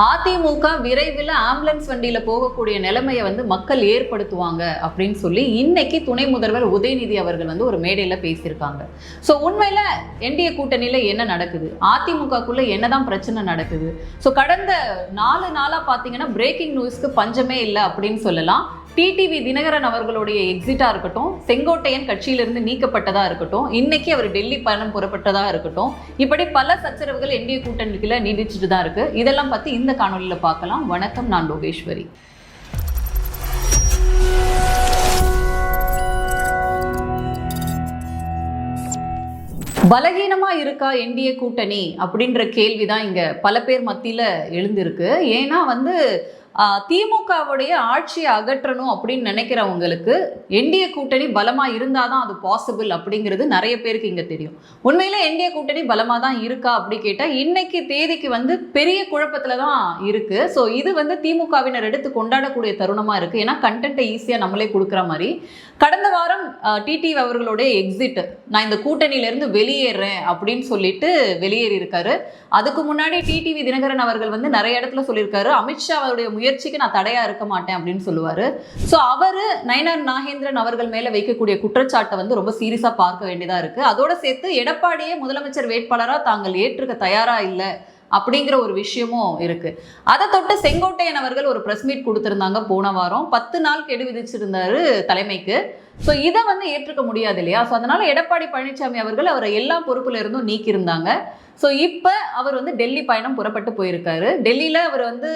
அதிமுக விரைவில் ஆம்புலன்ஸ் வண்டியில போகக்கூடிய நிலைமையை வந்து மக்கள் ஏற்படுத்துவாங்க அப்படின்னு சொல்லி இன்னைக்கு துணை முதல்வர் உதயநிதி அவர்கள் வந்து ஒரு மேடையில பேசியிருக்காங்க. ஸோ உண்மையில என்டிஏ கூட்டணியில என்ன நடக்குது? அதிமுகக்குள்ள என்னதான் பிரச்சனை நடக்குது? ஸோ கடந்த நாலு நாளா பாத்தீங்கன்னா பிரேக்கிங் நியூஸ்க்கு பஞ்சமே இல்லை அப்படின்னு சொல்லலாம். டிடிவி தினகரன் அவர்களுடைய எக்ஸிட்டா இருக்கட்டும் செங்கோட்டையன் கட்சியிலிருந்து நீக்கப்பட்டதா இருக்கட்டும் இன்னைக்கு அவர் டெல்லி பயணம் புறப்பட்டதா இருக்கட்டும் இப்படி பல சச்சரவுகள் என்டிஏ கூட்டணிக்குள்ள நீடிச்சுட்டு தான் இருக்கு. இதெல்லாம் பத்தி இந்த காணொலியில் பார்க்கலாம். வணக்கம் நான் லோகேஸ்வரி. பலகீனமா இருக்கா என்டிஏ கூட்டணி அப்படின்ற கேள்வி தான் இங்க பல பேர் மத்தியில எழுந்திருக்கு. ஏன்னா வந்து திமுகவுடைய ஆட்சியை அகற்றணும் அப்படின்னு நினைக்கிறவங்களுக்கு என்டிஏ கூட்டணி பலமா இருந்தாதான் அது பாசிபிள் அப்படிங்கிறது நிறைய பேருக்கு இங்க தெரியும். உண்மையில என்டிஏ கூட்டணி பலமா தான் இருக்கா அப்படி கேட்டா இன்னைக்கு தேதிக்கு வந்து பெரிய குழப்பத்துல தான் இருக்கு. ஸோ இது வந்து திமுகவினர் எடுத்து கொண்டாடக்கூடிய தருணமா இருக்கு. ஏன்னா கண்டென்ட்டை ஈஸியா நம்மளே கொடுக்குற மாதிரி. கடந்த வாரம் டிடிவி அவர்களுடைய எக்ஸிட் நான் இந்த கூட்டணியில இருந்து வெளியேறேன் அப்படின்னு சொல்லிட்டு வெளியேறி இருக்காரு அதுக்கு முன்னாடி டிடிவி தினகரன் அவர்கள் வந்து நிறைய இடத்துல சொல்லியிருக்காரு. அமித்ஷா அவருடைய முயற்சிக்கு நான் தடையா இருக்க மாட்டேன் அப்படின்னு சொல்லுவாரு. ஸோ அவரு நயனார் நாகேந்திரன் அவர்கள் மேல வைக்கக்கூடிய குற்றச்சாட்டை வந்து ரொம்ப சீரியஸா பார்க்க வேண்டியதா இருக்கு. அதோட சேர்த்து எடப்பாடியே முதலமைச்சர் வேட்பாளரா தாங்கள் ஏற்றுக்க தயாரா இல்லை அப்படிங்கிற ஒரு விஷயமும் இருக்கு. அதை தொட்டு செங்கோட்டையன் அவர்கள் ஒரு பிரஸ் மீட் கொடுத்திருந்தாங்க போன வாரம். பத்து நாள் கெடு விதிச்சிருந்தாரு தலைமைக்கு. ஸோ இதை வந்து ஏற்றுக்க முடியாது இல்லையா? ஸோ அதனால எடப்பாடி பழனிசாமி அவர்கள் அவரை எல்லா பொறுப்புல இருந்தும் நீக்கியிருந்தாங்க. ஸோ இப்போ அவர் வந்து டெல்லி பயணம் புறப்பட்டு போயிருக்காரு. டெல்லியில் அவர் வந்து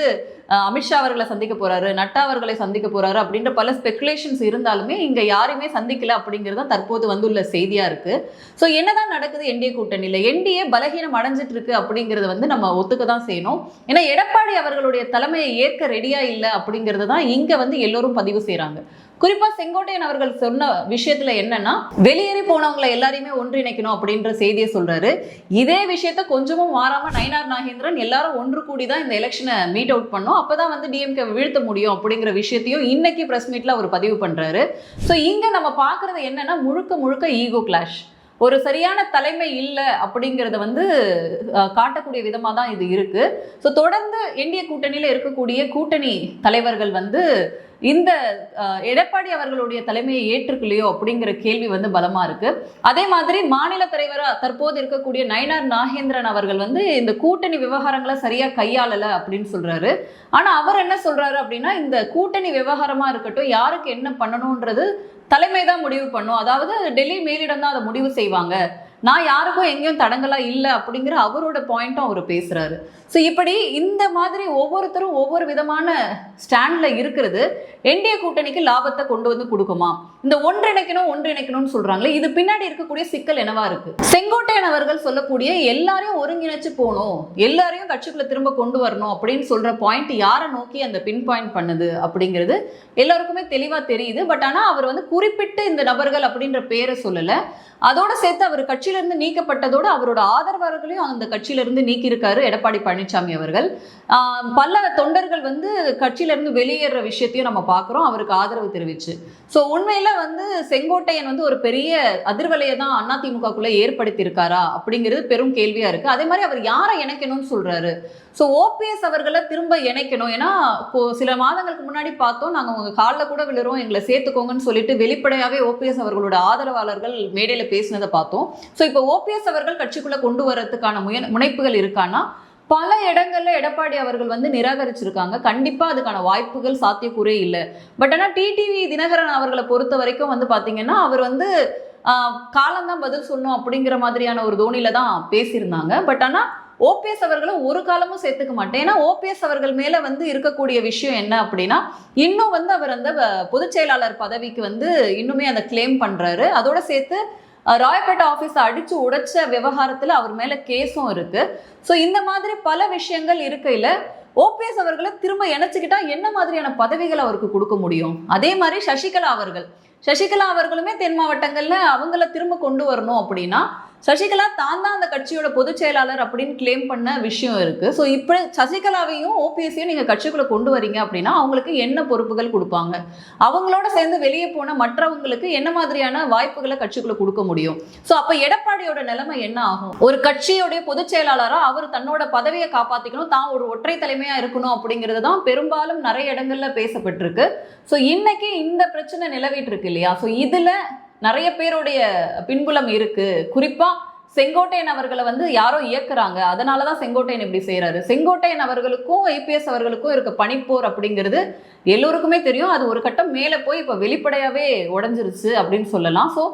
அமித்ஷா அவர்களை சந்திக்க போறாரு நட்டா அவர்களை சந்திக்க போறாரு அப்படின்ற பல ஸ்பெகுலேஷன்ஸ் இருந்தாலுமே இங்க யாரையுமே சந்திக்கல அப்படிங்கிறது தான் தற்போது வந்துள்ள செய்தியா இருக்கு. ஸோ என்னதான் நடக்குது என்டிஏ கூட்டணியில்? என்டிஏ பலகீனம் அடைஞ்சிட்டு இருக்கு அப்படிங்கிறத வந்து நம்ம ஒத்துக்க தான் செய்யணும். ஏன்னா எடப்பாடி அவர்களுடைய தலைமையை ஏற்க ரெடியா இல்லை அப்படிங்கிறது தான் இங்க வந்து எல்லோரும் பதிவு செய்கிறாங்க குறிப்பா செங்கோட்டையன் அவர்கள் சொன்ன விஷயத்துல என்னன்னா வெளியேறி போனவங்களை எல்லாரையுமே ஒன்றிணைக்கணும் அப்படின்ற செய்தியை சொல்றாரு. இதே விஷயத்த கொஞ்சமும் மாறாம நயினார் நாகேந்திரன் எல்லாரும் ஒன்று கூடி தான் இந்த எலெக்ஷனை மீட் அவுட் பண்ணோம். அப்பதான் வந்து டிஎம்கே வீழ்த்த முடியும் அப்படிங்கிற விஷயத்தையும் இன்னைக்கு பிரஸ் மீட்ல அவர் பதிவு பண்றாரு. ஸோ இங்க நம்ம பார்க்கறது என்னன்னா முழுக்க முழுக்க ஈகோ கிளாஷ் ஒரு சரியான தலைமை இல்லை அப்படிங்கிறத வந்து காட்டக்கூடிய விதமாக தான் இது இருக்குது ஸோ தொடர்ந்து என்டிஏ கூட்டணியில் இருக்கக்கூடிய கூட்டணி தலைவர்கள் வந்து இந்த எடப்பாடி அவர்களுடைய தலைமையை ஏற்றுக்கலையோ அப்படிங்கிற கேள்வி வந்து பலமா இருக்கு. அதே மாதிரி மாநில தலைவராக தற்போது இருக்கக்கூடிய நயனார் நாகேந்திரன் அவர்கள் வந்து இந்த கூட்டணி விவகாரங்களை சரியா கையாளல அப்படின்னு சொல்றாரு. ஆனா அவர் என்ன சொல்றாரு அப்படின்னா இந்த கூட்டணி விவகாரமா இருக்கட்டும் யாருக்கு என்ன பண்ணணும்ன்றது தலைமை தான் முடிவு பண்ணும். அதாவது டெல்லி மேலிடம் தான் அதை முடிவு செய்வாங்க. நான் யாருக்கும் எங்கேயும் தடங்கலா இல்லை அப்படிங்கிற அவரோட பாயிண்ட்டும் அவர் பேசுகிறாரு ஸோ இப்படி இந்த மாதிரி ஒவ்வொருத்தரும் ஒவ்வொரு விதமான ஸ்டாண்டில் இருக்கிறது என்டிஏ கூட்டணிக்கு லாபத்தை கொண்டு வந்து கொடுக்குமா? இந்த ஒன்றிணைக்கணும் ஒன்றிணைக்கணும்னு சொல்கிறாங்களே இது பின்னாடி இருக்கக்கூடிய சிக்கல் என்னவா இருக்கு? செங்கோட்டையன் அவர்கள் சொல்லக்கூடிய எல்லாரையும் ஒருங்கிணைச்சு போகணும் எல்லாரையும் கட்சிக்குள்ள திரும்ப கொண்டு வரணும் அப்படின்னு சொல்கிற பாயிண்ட் யாரை நோக்கி அந்த பின் பாயிண்ட் பண்ணுது அப்படிங்கிறது எல்லாருக்குமே தெளிவாக தெரியுது. பட் ஆனால் அவர் வந்து குறிப்பிட்டு இந்த நபர்கள் அப்படின்ற பேரை சொல்லலை. அதோட சேர்த்து அவர் கட்சி கட்சியிலிருந்து நீக்கப்பட்டதோடு அவரோட ஆதரவாளர்களையும் அந்த கட்சியிலிருந்து நீக்கியிருக்காரு எடப்பாடி பழனிசாமி அவர்கள். பல தொண்டர்கள் வந்து கட்சியிலிருந்து வெளியேற விஷயத்தையும் நம்ம பார்க்குறோம். அவருக்கு ஆதரவு தெரிவிச்சு. ஸோ உண்மையில் வந்து செங்கோட்டையன் வந்து ஒரு பெரிய அதிர்வலையை தான் அதிமுகக்குள்ளே ஏற்படுத்தியிருக்காரா அப்படிங்கிறது பெரும் கேள்வியாக இருக்கு. அதே மாதிரி அவர் யாரை இணைக்கணும்னு சொல்றாரு. ஸோ ஓபிஎஸ் அவர்களை திரும்ப இணைக்கணும். ஏன்னா சில மாதங்களுக்கு முன்னாடி பார்த்தோம் நாங்கள் உங்கள் காலில் கூட விழுறோம் எங்களை சேர்த்துக்கோங்கன்னு சொல்லிட்டு வெளிப்படையாகவே ஓபிஎஸ் அவர்களோட ஆதரவாளர்கள் மேடையில் பேசினதை பார்த்தோம். ஸோ இப்போ ஓபிஎஸ் அவர்கள் கட்சிக்குள்ள கொண்டு வரதுக்கான முய முனைப்புகள் இருக்கான்னா பல இடங்கள்ல எடப்பாடி அவர்கள் வந்து நிராகரிச்சிருக்காங்க. கண்டிப்பா அதுக்கான வாய்ப்புகள் சாத்தியக்கூறே இல்லை. பட் ஆனால் டிடிவி தினகரன் அவர்களை பொறுத்த வரைக்கும் வந்து பாத்தீங்கன்னா அவர் வந்து காலம்தான் பதில் சொல்லணும் அப்படிங்கிற மாதிரியான ஒரு தோணியில தான் பேசியிருந்தாங்க. பட் ஆனால் ஓபிஎஸ் அவர்களை ஒரு காலமும் சேர்த்துக்க மாட்டேன். ஏன்னா ஓபிஎஸ் அவர்கள் மேல வந்து இருக்கக்கூடிய விஷயம் என்ன அப்படின்னா இன்னும் வந்து அவர் அந்த பொதுச் செயலாளர் பதவிக்கு வந்து இன்னுமே அதை கிளைம் பண்றாரு. அதோட சேர்த்து ராயப்பேட்டை ஆஃபீஸை அடிச்சு உடைச்ச விவகாரத்தில் அவர் மேலே கேஸும் இருக்கு. ஸோ இந்த மாதிரி பல விஷயங்கள் இருக்கையில் ஓபிஎஸ் அவர்களை திரும்ப இணைச்சிக்கிட்டால் என்ன மாதிரியான பதவிகள் அவருக்கு கொடுக்க முடியும்? அதே மாதிரி சசிகலா அவர்கள். சசிகலா அவர்களுமே தென் மாவட்டங்களில் அவங்கள திரும்ப கொண்டு வரணும் அப்படின்னா சசிகலா தான் தான் அந்த கட்சியோட பொதுச் செயலாளர் அப்படின்னு கிளைம் பண்ண விஷயம் இருக்கு. ஸோ இப்படி சசிகலாவையும் ஓபிஎஸ்ஸையும் நீங்க கட்சிக்குள்ள கொண்டு வரீங்க அப்படின்னா அவங்களுக்கு என்ன பொறுப்புகள் கொடுப்பாங்க? அவங்களோட சேர்ந்து வெளியே போன மற்றவங்களுக்கு என்ன மாதிரியான வாய்ப்புகளை கட்சிக்குள்ள கொடுக்க முடியும்? ஸோ அப்ப எடப்பாடியோட நிலைமை என்ன ஆகும்? ஒரு கட்சியோடைய பொதுச் செயலாளரா அவர் தன்னோட பதவியை காப்பாத்திக்கணும் தான் ஒரு ஒற்றை தலைமையா இருக்கணும் அப்படிங்கிறது தான் பெரும்பாலும் நிறைய இடங்கள்ல பேசப்பட்டிருக்கு. ஸோ இன்னைக்கு இந்த பிரச்சனை நிலவிட்டு இருக்கு இல்லையா? ஸோ இதுல நிறைய பேருடைய பின்புலம் இருக்கு. குறிப்பா செங்கோட்டையன் அவர்களை வந்து யாரோ இயக்குறாங்க. அதனால தான் செங்கோட்டையன் இப்படி செய்கிறாரு செங்கோட்டையன் அவர்களுக்கும் ஐபிஎஸ் அவர்களுக்கும் இருக்க பனிப்போர் அப்படிங்கிறது எல்லோருக்குமே தெரியும். அது ஒரு கட்டம் மேலே போய் இப்போ வெளிப்படையாகவே உடஞ்சிருச்சு அப்படின்னு சொல்லலாம். ஸோ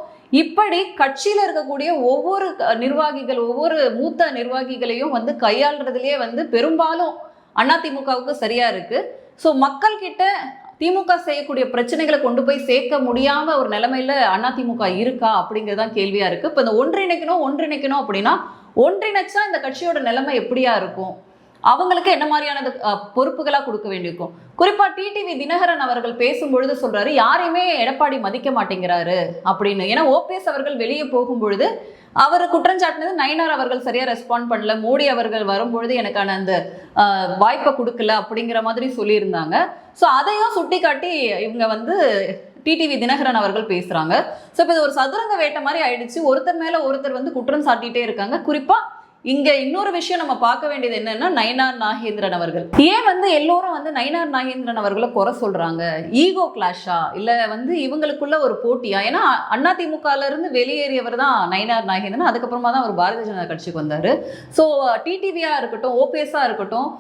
இப்படி கட்சியில் இருக்கக்கூடிய ஒவ்வொரு நிர்வாகிகள் ஒவ்வொரு மூத்த நிர்வாகிகளையும் வந்து கையாளுறதுலேயே வந்து பெரும்பாலும் அதிமுகவுக்கு சரியா இருக்கு. ஸோ மக்கள்கிட்ட திமுக செய்யக்கூடிய பிரச்சனைகளை கொண்டு போய் சேர்க்க முடியாம ஒரு நிலைமையில அதிமுக இருக்கா அப்படிங்கிறது கேள்வியா இருக்கு. இப்போ இந்த ஒன்றிணைக்கணும் ஒன்றிணைக்கணும் அப்படின்னா ஒன்றிணைச்சா இந்த கட்சியோட நிலைமை எப்படியா இருக்கும்? அவங்களுக்கு என்ன மாதிரியான பொறுப்புகளாக கொடுக்க வேண்டியிருக்கும்? குறிப்பா டிடிவி தினகரன் அவர்கள் பேசும்பொழுது சொல்றாரு யாரையுமே எடப்பாடி மதிக்க மாட்டேங்கிறாரு அப்படின்னு. ஏன்னா ஓபிஎஸ் அவர்கள் வெளியே போகும்பொழுது அவர் குற்றஞ்சாட்டினது நயினார் அவர்கள் சரியா ரெஸ்பாண்ட் பண்ணல. மோடி அவர்கள் வரும்பொழுது எனக்கான அந்த வாய்ப்பை கொடுக்கல அப்படிங்கிற மாதிரி சொல்லியிருந்தாங்க. ஸோ அதையும் சுட்டி காட்டி இவங்க வந்து டிடிவி தினகரன் அவர்கள் பேசுறாங்க. ஸோ இப்போ இது ஒரு சதுரங்க வேட்டை மாதிரி ஆயிடுச்சு. ஒருத்தர் மேல ஒருத்தர் வந்து குற்றம் சாட்டிட்டே இருக்காங்க. குறிப்பா இங்க இன்னொரு விஷயம் நம்ம பார்க்க வேண்டியது என்னன்னா நயனார் நாகேந்திரன் அவர்கள். ஏன் வந்து எல்லோரும் வந்து நயனார் நாகேந்திரன் அவர்களை குறை சொல்றாங்க? ஈகோ கிளாஷா இல்ல வந்து இவங்களுக்குள்ள ஒரு போட்டியா? ஏன்னா அதிமுகல இருந்து வெளியேறியவர் தான் நயனார் நாகேந்திரன். அதுக்கப்புறமா தான் அவர் பாரதிய ஜனதா கட்சிக்கு வந்தாரு. ஸோ டிடிவியா இருக்கட்டும் ஓபிஎஸ்ஸா இருக்கட்டும்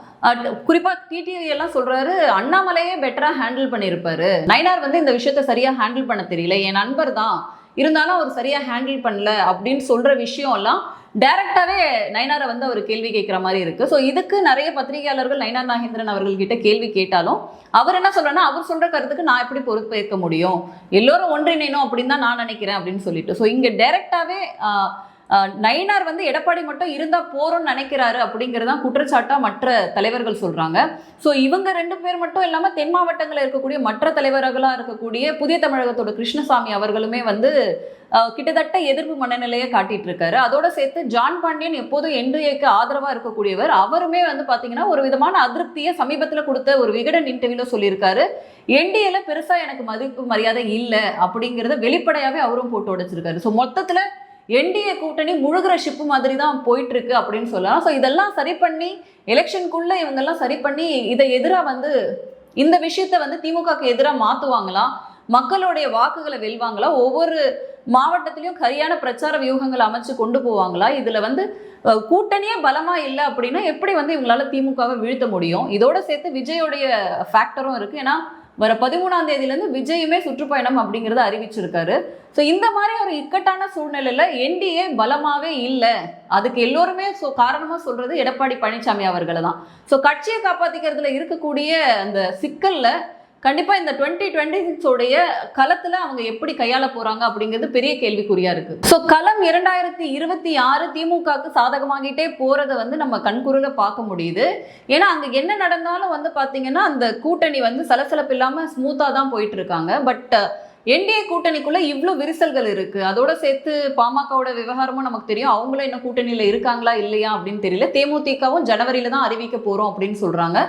குறிப்பா டிடிவி எல்லாம் சொல்றாரு அண்ணாமலையே பெட்டரா ஹேண்டில் பண்ணியிருப்பாரு நயனார் வந்து இந்த விஷயத்த சரியா ஹேண்டில் பண்ண தெரியல. என் நண்பர் தான். இருந்தாலும் அவர் சரியா ஹேண்டில் பண்ணல அப்படின்னு சொல்ற விஷயம் எல்லாம் டைரக்டாவே நயனாரை வந்து அவர் கேள்வி கேட்குற மாதிரி இருக்கு. ஸோ இதுக்கு நிறைய பத்திரிகையாளர்கள் நயனார் நாகேந்திரன் அவர்கள்கிட்ட கேள்வி கேட்டாலும் அவர் என்ன சொல்றேன்னா அவர் சொல்ற கருத்துக்கு நான் எப்படி பொறுப்பேற்க முடியும்? எல்லோரும் ஒன்றிணைணும் அப்படின்னு தான் நான் நினைக்கிறேன் அப்படின்னு சொல்லிட்டு. ஸோ இங்க டைரக்டாவே நயினார் வந்து எடப்பாடி மட்டும் இருந்தா போறோம்னு நினைக்கிறாரு அப்படிங்கிறதா குற்றச்சாட்டா மற்ற தலைவர்கள் சொல்றாங்க. ஸோ இவங்க ரெண்டு பேர் மட்டும் இல்லாம தென் மாவட்டங்களில் இருக்கக்கூடிய மற்ற தலைவர்களாக இருக்கக்கூடிய புதிய தமிழகத்தோட கிருஷ்ணசாமி அவர்களுமே வந்து கிட்டத்தட்ட எதிர்ப்பு மனநிலையை காட்டிட்டு இருக்காரு அதோட சேர்த்து ஜான் பாண்டியன் எப்போதும் என்டிஏக்கு ஆதரவா இருக்கக்கூடியவர். அவருமே வந்து பாத்தீங்கன்னா ஒரு விதமான அதிருப்தியை சமீபத்தில் கொடுத்த ஒரு விகடன் இன்டர்வியூல சொல்லியிருக்காரு. என்டிஏல பெருசா எனக்கு மதிப்பு மரியாதை இல்லை அப்படிங்கிறத வெளிப்படையாவே அவரும் போட்டு உடைச்சிருக்காரு. ஸோ மொத்தத்துல என்டிஏ கூட்டணி முழுகிற ஷிப்பு மாதிரி தான் போயிட்டு இருக்கு அப்படின்னு சொல்லலாம். ஸோ இதெல்லாம் சரி பண்ணி எலெக்ஷனுக்குள்ள இவங்கெல்லாம் சரி பண்ணி இதை எதிராக வந்து இந்த விஷயத்த வந்து திமுகக்கு எதிராக மாற்றுவாங்களா மக்களுடைய வாக்குகளை வெல்வாங்களா? ஒவ்வொரு மாவட்டத்திலையும் சரியான பிரச்சார வியூகங்களை அமைச்சு கொண்டு போவாங்களா? இதில் வந்து கூட்டணியே பலமா இல்லை அப்படின்னா எப்படி வந்து இவங்களால திமுகவை வீழ்த்த முடியும்? இதோட சேர்த்து விஜயோடைய ஃபேக்டரும் இருக்கு. ஏன்னா வர பதிமூணாம் தேதியிலேருந்து விஜயுமே சுற்றுப்பயணம் அப்படிங்கிறத அறிவிச்சிருக்காரு. ஸோ இந்த மாதிரி ஒரு இக்கட்டான சூழ்நிலையில என்டிஏ பலமாகவே இல்லை. அதுக்கு எல்லோருமே ஸோ காரணமாக சொல்கிறது எடப்பாடி பழனிசாமி அவர்களை தான் ஸோ கட்சியை காப்பாற்றிக்கிறதுல இருக்கக்கூடிய அந்த சிக்கலில் கண்டிப்பாக இந்த டுவெண்ட்டி டுவெண்ட்டி சிக்ஸோடைய களத்தில் அவங்க எப்படி கையாள போகிறாங்க அப்படிங்கிறது பெரிய கேள்விக்குறியா இருக்கு. ஸோ களம் இரண்டாயிரத்தி இருபத்தி ஆறு திமுகவுக்கு சாதகமாகிட்டே போகிறத வந்து நம்ம கண்குறில் பார்க்க முடியுது. ஏன்னா அங்கே என்ன நடந்தாலும் வந்து பார்த்தீங்கன்னா அந்த கூட்டணி வந்து சலசலப்பு இல்லாமல் ஸ்மூத்தாக தான் போயிட்டு இருக்காங்க. பட் என்டிஏ கூட்டணிக்குள்ள இவ்வளோ விரிசல்கள் இருக்கு. அதோட சேர்த்து பாமகவோட விவகாரமும் நமக்கு தெரியும். அவங்களும் என்ன கூட்டணியில இருக்காங்களா இல்லையா அப்படின்னு தெரியல. தேமுதிகவும் ஜனவரியில தான் அறிவிக்க போறோம் அப்படின்னு சொல்றாங்க.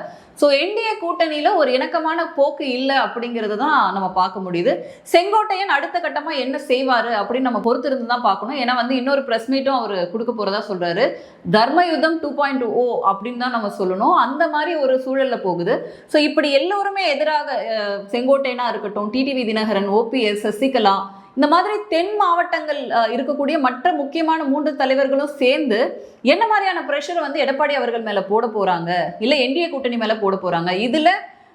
ஸோ என்டிஏ கூட்டணியில் ஒரு இணக்கமான போக்கு இல்லை அப்படிங்கிறது தான் நம்ம பார்க்க முடியுது. செங்கோட்டையன் அடுத்த கட்டமாக என்ன செய்வார் அப்படின்னு நம்ம பொறுத்திருந்து தான் பார்க்கணும். ஏன்னா வந்து இன்னொரு ப்ரெஸ் மீட்டும் அவர் கொடுக்க போகிறதா சொல்கிறாரு தர்மயுத்தம் டூ பாயிண்ட் ஓ அப்படின்னு தான் நம்ம சொல்லணும். அந்த மாதிரி ஒரு சூழலில் போகுது. ஸோ இப்படி எல்லோருமே எதிராக செங்கோட்டையனாக செங்கோட்டையனா இருக்கட்டும் டிடிவி தினகரன் ஓபிஎஸ் சசிகலா இந்த மாதிரி தென் மாவட்டங்கள் இருக்கக்கூடிய மற்ற முக்கியமான மூன்று தலைவர்களும் சேர்ந்து என்ன மாதிரியான ப்ரெஷர் வந்து எடப்பாடி அவர்கள் மேலே போட போகிறாங்க இல்லை என்டிஏ கூட்டணி மேலே போட போகிறாங்க இதில்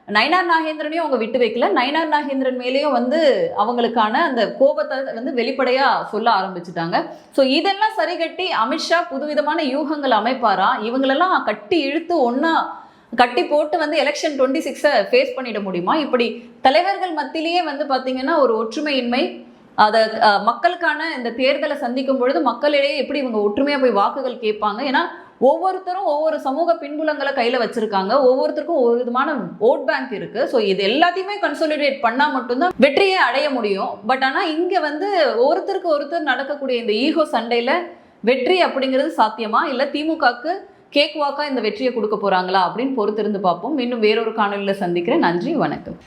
நயனார் நாகேந்திரனையும் அவங்க விட்டு வைக்கல. நயனார் நாகேந்திரன் மேலேயும் வந்து அவங்களுக்கான அந்த கோபத்தை வந்து வெளிப்படையாக சொல்ல ஆரம்பிச்சுட்டாங்க. ஸோ இதெல்லாம் சரி கட்டி அமித்ஷா புதுவிதமான யூகங்கள் அமைப்பாரா? இவங்களெல்லாம் கட்டி இழுத்து ஒன்றா கட்டி போட்டு வந்து எலெக்ஷன் டுவெண்ட்டி சிக்ஸை ஃபேஸ் பண்ணிட முடியுமா? இப்படி தலைவர்கள் மத்தியிலேயே வந்து பார்த்தீங்கன்னா ஒரு ஒற்றுமையின்மை அதை மக்களுக்கான இந்த தேர்தலை சந்திக்கும் பொழுது மக்களிடையே எப்படி இவங்க ஒற்றுமையாக போய் வாக்குகள் கேட்பாங்க? ஏன்னா ஒவ்வொருத்தரும் ஒவ்வொரு சமூக பின்புலங்களை கையில் வச்சிருக்காங்க. ஒவ்வொருத்தருக்கும் ஒரு விதமான ஓட் பேங்க் இருக்கு. ஸோ இது எல்லாத்தையுமே கன்சோலிடேட் பண்ணால் மட்டும்தான் வெற்றியை அடைய முடியும். பட் ஆனால் இங்கே வந்து ஒருத்தருக்கு ஒருத்தர் நடக்கக்கூடிய இந்த ஈகோ சண்டையில் வெற்றி அப்படிங்கிறது சாத்தியமா? இல்லை திமுகக்கு கேக் வாக்கா இந்த வெற்றியை கொடுக்க போறாங்களா? அப்படின்னு பொறுத்திருந்து பார்ப்போம். இன்னும் வேறொரு காணொலியில் சந்திக்கிறேன். நன்றி வணக்கம்.